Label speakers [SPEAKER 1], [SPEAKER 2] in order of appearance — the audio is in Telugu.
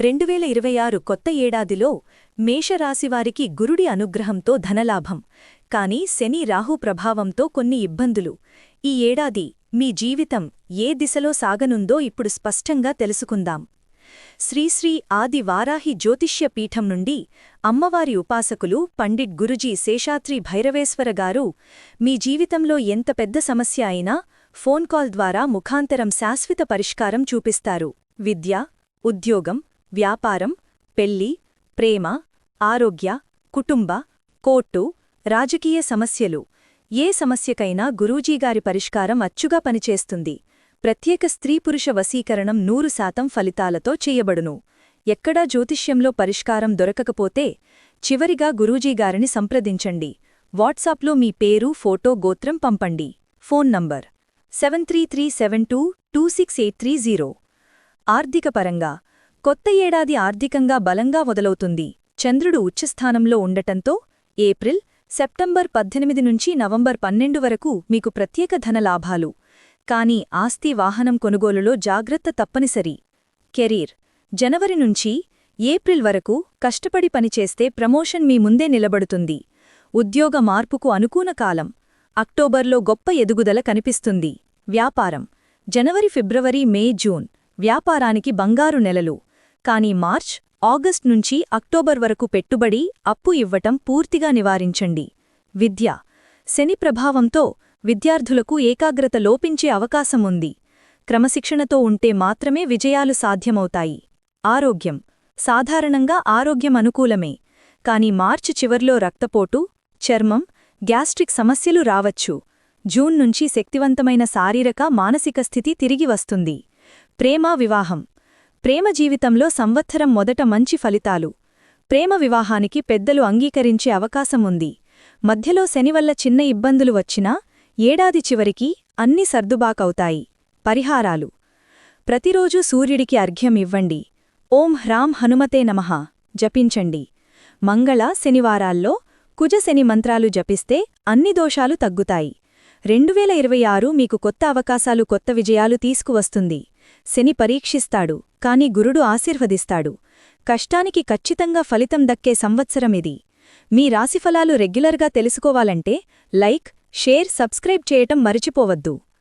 [SPEAKER 1] రెండువేల ఇరవై ఆరు కొత్త ఏడాదిలో మేషరాశివారికి గురుడి అనుగ్రహంతో ధనలాభం. కాని శని రాహు ప్రభావంతో కొన్ని ఇబ్బందులు. ఈ ఏడాది మీ జీవితం ఏ దిశలో సాగనుందో ఇప్పుడు స్పష్టంగా తెలుసుకుందాం. శ్రీశ్రీ ఆది వారాహి జ్యోతిష్య పీఠం నుండి అమ్మవారి ఉపాసకులు పండిట్ గురుజీ శేషాద్రి భైరవేశ్వర గారు మీ జీవితంలో ఎంత పెద్ద సమస్య అయినా ఫోన్ కాల్ ద్వారా ముఖాంతరం శాశ్వత పరిష్కారం చూపిస్తారు. విద్య ఉద్యోగం వ్యాపారం పెళ్ళి ప్రేమ ఆరోగ్య కుటుంబ కోర్టు రాజకీయ సమస్యలు. ఏ సమస్యకైనా గురూజీగారి పరిష్కారం అచ్చుగా పనిచేస్తుంది. ప్రత్యేక స్త్రీపురుష వశీకరణం నూరు శాతం ఫలితాలతో చేయబడును. ఎక్కడా జ్యోతిష్యంలో పరిష్కారం దొరకకపోతే చివరిగా గురూజీగారిని సంప్రదించండి. వాట్సాప్లో మీ పేరు ఫోటో గోత్రం పంపండి. Phone number seven three three seven two two six eight three zero. ఆర్థికపరంగా కొత్త ఏడాది ఆర్థికంగా బలంగా మొదలవుతుంది. చంద్రుడు ఉచ్చస్థానంలో ఉండటంతో ఏప్రిల్ సెప్టెంబర్ పద్దెనిమిది నుంచి నవంబర్ పన్నెండు వరకు మీకు ప్రత్యేక ధనలాభాలు కానీ ఆస్తి వాహనం కొనుగోలులో జాగ్రత్త తప్పనిసరి. కెరీర్. జనవరి నుంచి ఏప్రిల్ వరకు కష్టపడి పనిచేస్తే ప్రమోషన్ మీ ముందే నిలబడుతుంది. ఉద్యోగ మార్పుకు అనుకూల కాలం. అక్టోబర్లో గొప్ప ఎదుగుదల కనిపిస్తుంది. వ్యాపారం. జనవరి ఫిబ్రవరి మే జూన్. వ్యాపారానికి బంగారు నెలలు. కానీ మార్చ్ ఆగస్ట్ నుంచి అక్టోబర్ వరకు పెట్టుబడి అప్పు ఇవ్వటం పూర్తిగా నివారించండి. విద్య. శని ప్రభావంతో విద్యార్థులకు ఏకాగ్రత లోపించే అవకాశం ఉంది. క్రమశిక్షణతో ఉంటే మాత్రమే విజయాలు సాధ్యమవుతాయి. ఆరోగ్యం. సాధారణంగా ఆరోగ్యం అనుకూలమే. కాని మార్చి చివర్లో రక్తపోటు చర్మం గ్యాస్ట్రిక్ సమస్యలు రావచ్చు. జూన్ నుంచి శక్తివంతమైన శారీరక మానసిక స్థితి తిరిగి వస్తుంది. ప్రేమ వివాహం. ప్రేమ జీవితంలో సంవత్సరం మొదట మంచి ఫలితాలు. ప్రేమ వివాహానికి పెద్దలు అంగీకరించే అవకాశం ఉంది. మధ్యలో శనివల్ల చిన్న ఇబ్బందులు వచ్చినా ఏడాది చివరికి అన్ని సర్దుబాకవుతాయి. పరిహారాలు. ప్రతిరోజూ సూర్యుడికి అర్ఘ్యం ఇవ్వండి. ఓం హ్రాం హనుమతే నమః. జపించండి. మంగళ శనివారాల్లో కుజశని మంత్రాలు జపిస్తే అన్ని దోషాలు తగ్గుతాయి. రెండువేల ఇరవై ఆరు మీకు కొత్త అవకాశాలు కొత్త విజయాలు తీసుకువస్తుంది. శని పరీక్షిస్తాడు కాని గురుడు ఆశీర్వదిస్తాడు. కష్టానికి ఖచ్చితంగా ఫలితం దక్కే సంవత్సరమిది. మీ రాశిఫలాలు రెగ్యులర్గా తెలుసుకోవాలంటే లైక్ షేర్ సబ్స్క్రైబ్ చేయటం మరిచిపోవద్దు.